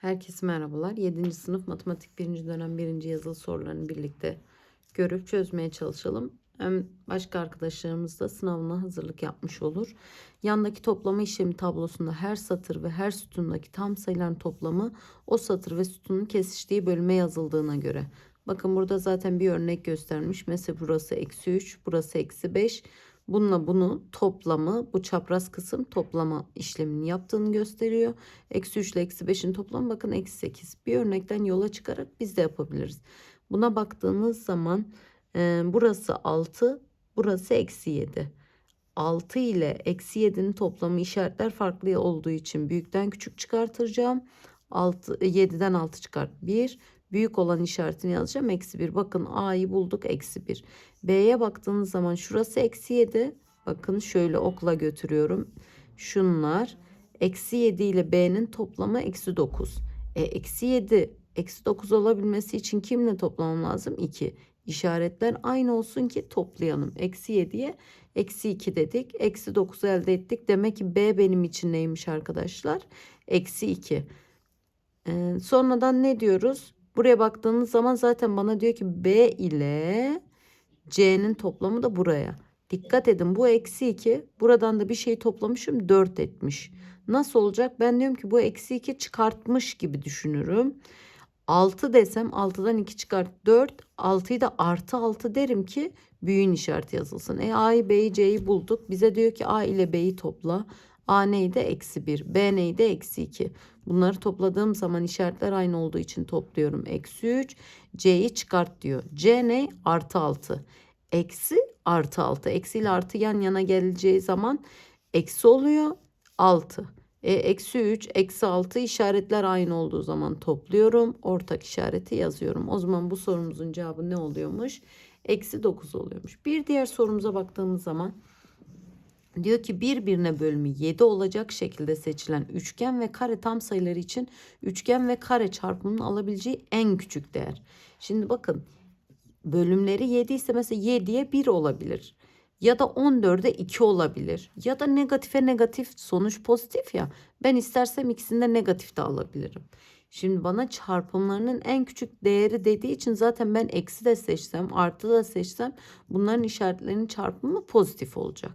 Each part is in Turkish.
Herkese merhabalar. 7. sınıf matematik 1. dönem 1. yazılı sorularını birlikte görüp çözmeye çalışalım. Hem başka arkadaşlarımız da sınavına hazırlık yapmış olur. Yandaki toplama işlemi tablosunda her satır ve her sütundaki tam sayıların toplamı o satır ve sütunun kesiştiği bölüme yazıldığına göre. Bakın burada zaten bir örnek göstermiş. Mesela burası eksi 3, burası eksi 5. Bununla bunu toplamı bu çapraz kısım toplama işlemini yaptığını gösteriyor. Eksi 3 ile eksi 5'in toplamı bakın eksi 8. Bir örnekten yola çıkarak biz de yapabiliriz. Buna baktığınız zaman e, burası 6 burası eksi 7. 6 ile eksi 7'nin toplamı işaretler farklı olduğu için büyükten küçük çıkartacağım. 6, 7'den 6 çıkart 1. Büyük olan işaretini yazacağım. Eksi 1. Bakın A'yı bulduk. Eksi 1. B'ye baktığınız zaman şurası eksi 7. Bakın şöyle okla götürüyorum. Şunlar. Eksi 7 ile B'nin toplamı eksi 9. E, eksi 7 eksi 9 olabilmesi için kimle toplamam lazım? 2. İşaretler aynı olsun ki toplayalım. Eksi 7'ye eksi 2 dedik. Eksi 9 elde ettik. Demek ki B benim için neymiş arkadaşlar? Eksi 2. Ee, sonradan ne diyoruz? Buraya baktığınız zaman zaten bana diyor ki B ile C'nin toplamı da buraya. Dikkat edin bu eksi 2. Buradan da bir şey toplamışım 4 etmiş. Nasıl olacak? Ben diyorum ki bu eksi 2 çıkartmış gibi düşünürüm. 6 desem 6'dan 2 çıkart 4. 6'yı da artı 6 derim ki büyüğün işareti yazılsın. E A'yı B'yi C'yi bulduk. Bize diyor ki A ile B'yi topla. A neydi? Eksi 1. B neydi? Eksi 2. Bunları topladığım zaman işaretler aynı olduğu için topluyorum. Eksi 3. C'yi çıkart diyor. C ne? Artı 6. Eksi artı 6. Eksi ile artı yan yana geleceği zaman eksi oluyor. 6. E, eksi 3, eksi 6 işaretler aynı olduğu zaman topluyorum. Ortak işareti yazıyorum. O zaman bu sorumuzun cevabı ne oluyormuş? Eksi 9 oluyormuş. Bir diğer sorumuza baktığımız zaman Diyor ki birbirine bölümü 7 olacak şekilde seçilen üçgen ve kare tam sayıları için üçgen ve kare çarpımının alabileceği en küçük değer. Şimdi bakın bölümleri 7 ise mesela 7'ye 1 olabilir. Ya da 14'e 2 olabilir. Ya da negatife negatif sonuç pozitif ya. Ben istersem ikisini de negatif de alabilirim. Şimdi bana çarpımlarının en küçük değeri dediği için zaten ben eksi de seçsem artı da seçsem bunların işaretlerinin çarpımı pozitif olacak.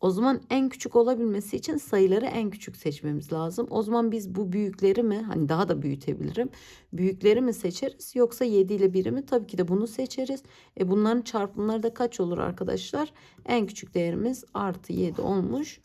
O zaman en küçük olabilmesi için sayıları en küçük seçmemiz lazım. O zaman biz bu büyükleri mi hani daha da büyütebilirim. Büyükleri mi seçeriz yoksa 7 ile 1'i mi? Tabii ki de bunu seçeriz. E bunların çarpımları da kaç olur arkadaşlar? En küçük değerimiz artı 7 olmuş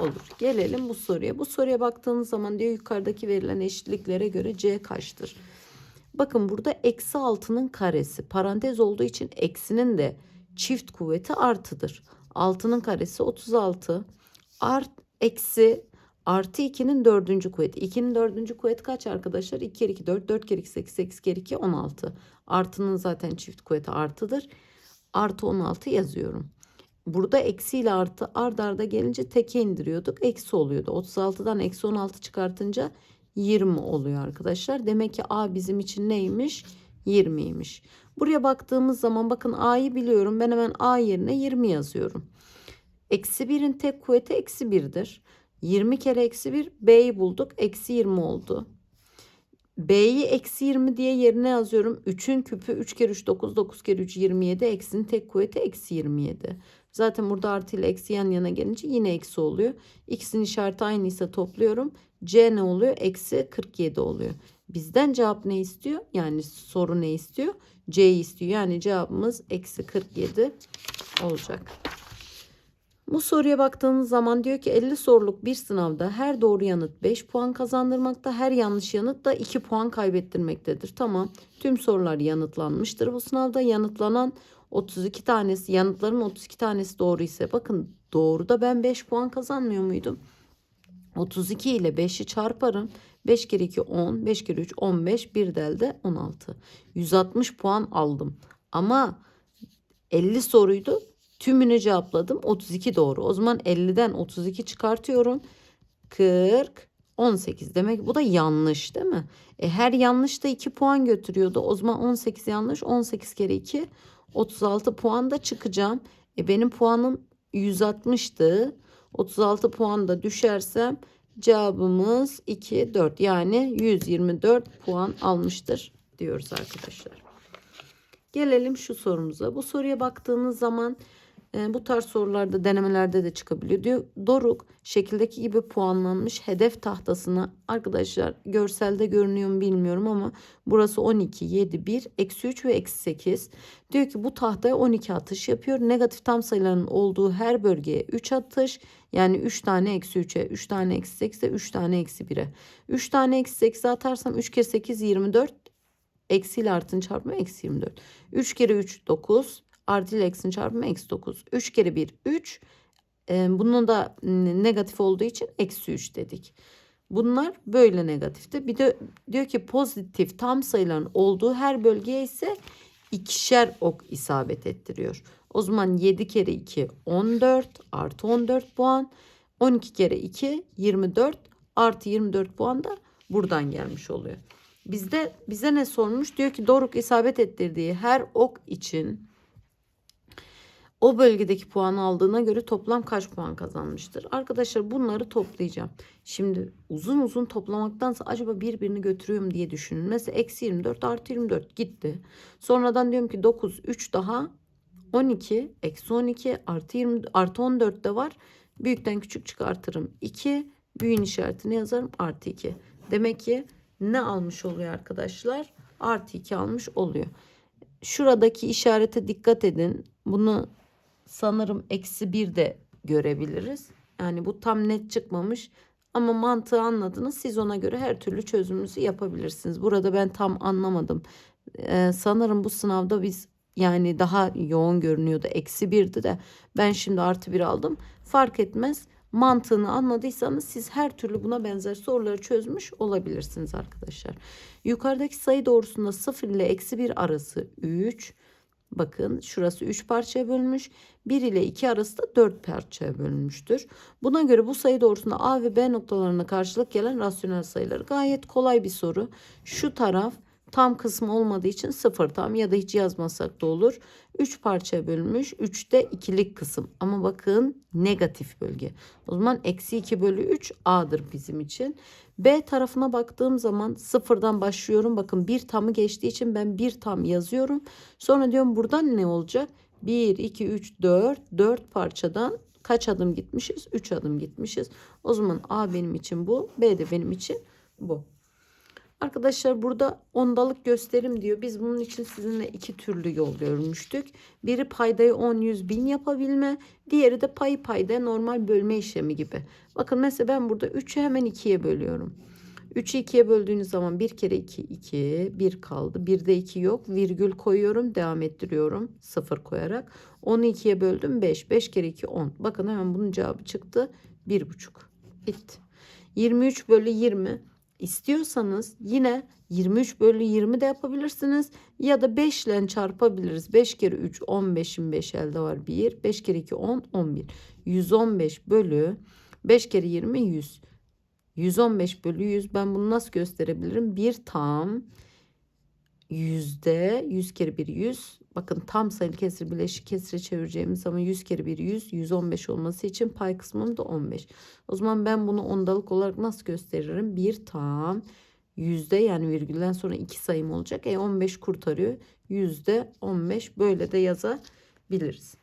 olur. Gelelim bu soruya. Bu soruya baktığınız zaman diyor yukarıdaki verilen eşitliklere göre C kaçtır? Bakın burada eksi 6'nın karesi parantez olduğu için eksinin de çift kuvveti artıdır. 6'nın karesi 36. Art eksi artı 2'nin dördüncü kuvveti. 2'nin dördüncü kuvveti kaç arkadaşlar? 2 kere 2 4, 4 kere 2 8, 8 kere 2 16. Artının zaten çift kuvveti artıdır. Artı 16 yazıyorum. Burada eksi ile artı ard arda gelince teke indiriyorduk. Eksi oluyordu. 36'dan eksi 16 çıkartınca 20 oluyor arkadaşlar. Demek ki A bizim için neymiş? 20'ymiş. Buraya baktığımız zaman bakın A'yı biliyorum. Ben hemen A yerine 20 yazıyorum. Eksi 1'in tek kuvveti eksi 1'dir. 20 kere eksi 1 B'yi bulduk. Eksi 20 oldu. B'yi eksi 20 diye yerine yazıyorum. 3'ün küpü 3 kere 3 9 9 kere 3 27. Eksinin tek kuvveti eksi 27. Zaten burada artı ile eksi yan yana gelince yine eksi oluyor. X'in işareti aynıysa topluyorum. C ne oluyor? Eksi 47 oluyor. Bizden cevap ne istiyor? Yani soru ne istiyor? C'yi istiyor. Yani cevabımız eksi 47 olacak. Bu soruya baktığınız zaman diyor ki 50 soruluk bir sınavda her doğru yanıt 5 puan kazandırmakta, her yanlış yanıt da 2 puan kaybettirmektedir. Tamam. Tüm sorular yanıtlanmıştır bu sınavda. Yanıtlanan 32 tanesi, yanıtların 32 tanesi doğru ise bakın doğru da ben 5 puan kazanmıyor muydum? 32 ile 5'i çarparım. 5 kere 2 10, 5 kere 3 15, bir de elde 16. 160 puan aldım. Ama 50 soruydu. Tümünü cevapladım. 32 doğru. O zaman 50'den 32 çıkartıyorum. 40 18 demek bu da yanlış değil mi? E, her yanlış da 2 puan götürüyordu. O zaman 18 yanlış. 18 kere 2 36 puan da çıkacağım. E, benim puanım 160'tı. 36 puan da düşersem Cevabımız 2, 4 yani 124 puan almıştır diyoruz arkadaşlar. Gelelim şu sorumuza. Bu soruya baktığınız zaman e, bu tarz sorularda denemelerde de çıkabiliyor. Diyor Doruk şekildeki gibi puanlanmış hedef tahtasına arkadaşlar görselde görünüyor mu bilmiyorum ama burası 12, 7, 1, eksi 3 ve eksi 8. Diyor ki bu tahtaya 12 atış yapıyor. Negatif tam sayıların olduğu her bölgeye 3 atış yani 3 tane eksi 3'e, 3 tane eksi 8'e, 3 tane eksi 1'e. 3 tane eksi 8'e atarsam 3 kere 8 24 eksiyle artın çarpımı eksi 24. 3 kere 3 9 artı ile eksinin çarpımı eksi 9. 3 kere 1 3. Ee, bunun da negatif olduğu için eksi 3 dedik. Bunlar böyle negatifti. Bir de diyor ki pozitif tam sayıların olduğu her bölgeye ise ikişer ok isabet ettiriyor. O zaman 7 kere 2 14 artı 14 puan. 12 kere 2 24 artı 24 puan da buradan gelmiş oluyor. Bizde bize ne sormuş? Diyor ki Doruk isabet ettirdiği her ok için o bölgedeki puan aldığına göre toplam kaç puan kazanmıştır? Arkadaşlar bunları toplayacağım. Şimdi uzun uzun toplamaktansa acaba birbirini götürüyorum diye düşünün. Mesela eksi 24 artı 24 gitti. Sonradan diyorum ki 9 3 daha 12 eksi 12 artı 20 artı 14 de var. Büyükten küçük çıkartırım. 2 büyüğün işaretini yazarım artı 2. Demek ki ne almış oluyor arkadaşlar? Artı 2 almış oluyor. Şuradaki işarete dikkat edin. Bunu sanırım eksi 1 de görebiliriz. Yani bu tam net çıkmamış. Ama mantığı anladınız. Siz ona göre her türlü çözümünüzü yapabilirsiniz. Burada ben tam anlamadım. Ee, sanırım bu sınavda biz yani daha yoğun görünüyordu. Eksi 1'di de ben şimdi artı 1 aldım. Fark etmez mantığını anladıysanız siz her türlü buna benzer soruları çözmüş olabilirsiniz arkadaşlar. Yukarıdaki sayı doğrusunda 0 ile eksi 1 arası 3. Bakın şurası 3 parçaya bölünmüş. 1 ile 2 arası da 4 parçaya bölünmüştür. Buna göre bu sayı doğrusunda A ve B noktalarına karşılık gelen rasyonel sayılar. Gayet kolay bir soru. Şu taraf tam kısmı olmadığı için sıfır tam ya da hiç yazmasak da olur. 3 parçaya bölünmüş. 3'te ikilik kısım. Ama bakın negatif bölge. O zaman eksi 2 bölü 3 A'dır bizim için. B tarafına baktığım zaman sıfırdan başlıyorum. Bakın bir tamı geçtiği için ben bir tam yazıyorum. Sonra diyorum buradan ne olacak? 1, 2, 3, 4. 4 parçadan kaç adım gitmişiz? 3 adım gitmişiz. O zaman A benim için bu. B de benim için bu. Arkadaşlar burada ondalık gösterim diyor. Biz bunun için sizinle iki türlü yol görmüştük. Biri paydayı 10, 100, 1000 yapabilme. Diğeri de payı paydaya normal bölme işlemi gibi. Bakın mesela ben burada 3'ü hemen 2'ye bölüyorum. 3'ü 2'ye böldüğünüz zaman 1 kere 2, 2, 1 kaldı. 1'de 2 yok. Virgül koyuyorum. Devam ettiriyorum. 0 koyarak. 10'u 2'ye böldüm. 5. 5 kere 2, 10. Bakın hemen bunun cevabı çıktı. 1,5. Bitti. 23 bölü 20. İstiyorsanız yine 23 bölü 20 de yapabilirsiniz. Ya da 5 ile çarpabiliriz. 5 kere 3 15'in 5 elde var 1. 5 kere 2 10 11. 115 bölü 5 kere 20 100. 115 bölü 100 ben bunu nasıl gösterebilirim? Bir tam yüzde 100 kere 1 100. Bakın tam sayılı kesir bileşik kesire çevireceğimiz zaman 100 kere 1 100. 115 olması için pay kısmım da 15. O zaman ben bunu ondalık olarak nasıl gösteririm? Bir tam yüzde yani virgülden sonra iki sayım olacak. E 15 kurtarıyor. Yüzde 15 böyle de yazabiliriz.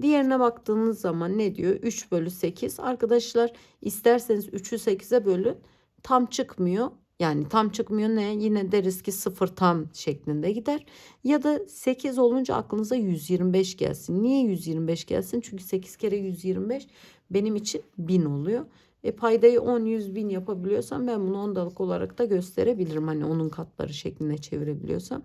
Diğerine baktığınız zaman ne diyor? 3 bölü 8. Arkadaşlar isterseniz 3'ü 8'e bölün. Tam çıkmıyor. Yani tam çıkmıyor ne? Yine deriz ki 0 tam şeklinde gider. Ya da 8 olunca aklınıza 125 gelsin. Niye 125 gelsin? Çünkü 8 kere 125 benim için 1000 oluyor. E paydayı 10 100 bin yapabiliyorsam ben bunu ondalık olarak da gösterebilirim. Hani onun katları şeklinde çevirebiliyorsam.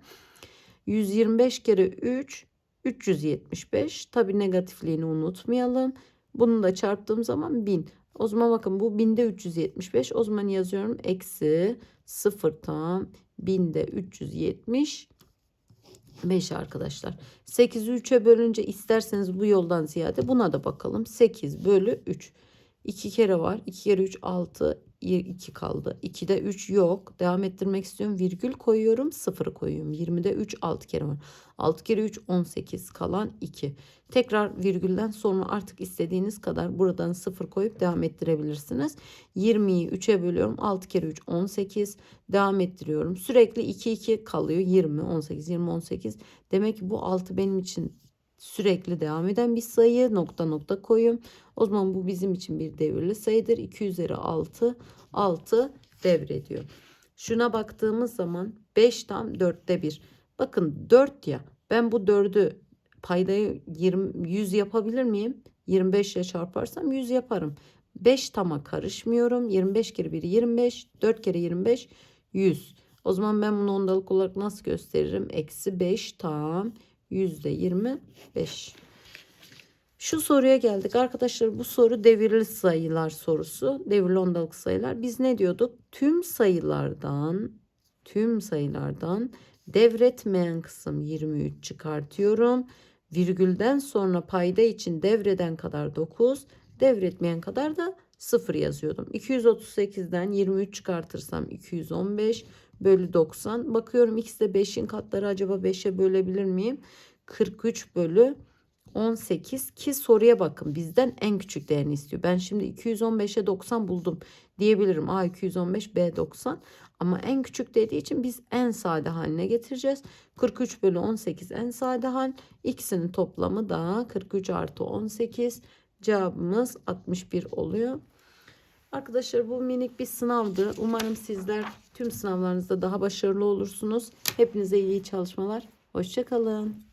125 kere 3 375. Tabi negatifliğini unutmayalım. Bunu da çarptığım zaman 1000. O zaman bakın bu 1000'de 375. O zaman yazıyorum eksi 0 tam 1000'de 375 arkadaşlar. 8'i 3'e bölünce isterseniz bu yoldan ziyade buna da bakalım. 8 bölü 3. 2 kere var. 2 kere 3 6 2 kaldı. 2'de 3 yok. Devam ettirmek istiyorum. Virgül koyuyorum. 0 koyuyorum. 20'de 3 6 kere var. 6 kere 3 18 kalan 2. Tekrar virgülden sonra artık istediğiniz kadar buradan 0 koyup devam ettirebilirsiniz. 20'yi 3'e bölüyorum. 6 kere 3 18. Devam ettiriyorum. Sürekli 2 2 kalıyor. 20 18 20 18. Demek ki bu 6 benim için sürekli devam eden bir sayı. Nokta nokta koyuyorum. O zaman bu bizim için bir devirli sayıdır. 2 üzeri 6 6 devrediyor. Şuna baktığımız zaman 5 tam 4'te 1. Bakın 4 ya. Ben bu 4'ü paydayı 20 100 yapabilir miyim? 25 ile çarparsam 100 yaparım. 5 tama karışmıyorum. 25 kere 1 25. 4 kere 25 100. O zaman ben bunu ondalık olarak nasıl gösteririm? Eksi 5 tam 25. Şu soruya geldik arkadaşlar. Bu soru devirli sayılar sorusu. Devirli ondalık sayılar. Biz ne diyorduk? Tüm sayılardan tüm sayılardan devretmeyen kısım 23 çıkartıyorum. Virgülden sonra payda için devreden kadar 9, devretmeyen kadar da 0 yazıyordum. 238'den 23 çıkartırsam 215 bölü 90. Bakıyorum ikisi de 5'in katları acaba 5'e bölebilir miyim? 43 bölü 18 ki soruya bakın bizden en küçük değerini istiyor. Ben şimdi 215'e 90 buldum diyebilirim. A 215 B 90 ama en küçük dediği için biz en sade haline getireceğiz. 43 bölü 18 en sade hal. İkisinin toplamı da 43 artı 18 cevabımız 61 oluyor. Arkadaşlar bu minik bir sınavdı. Umarım sizler tüm sınavlarınızda daha başarılı olursunuz. Hepinize iyi çalışmalar. Hoşçakalın.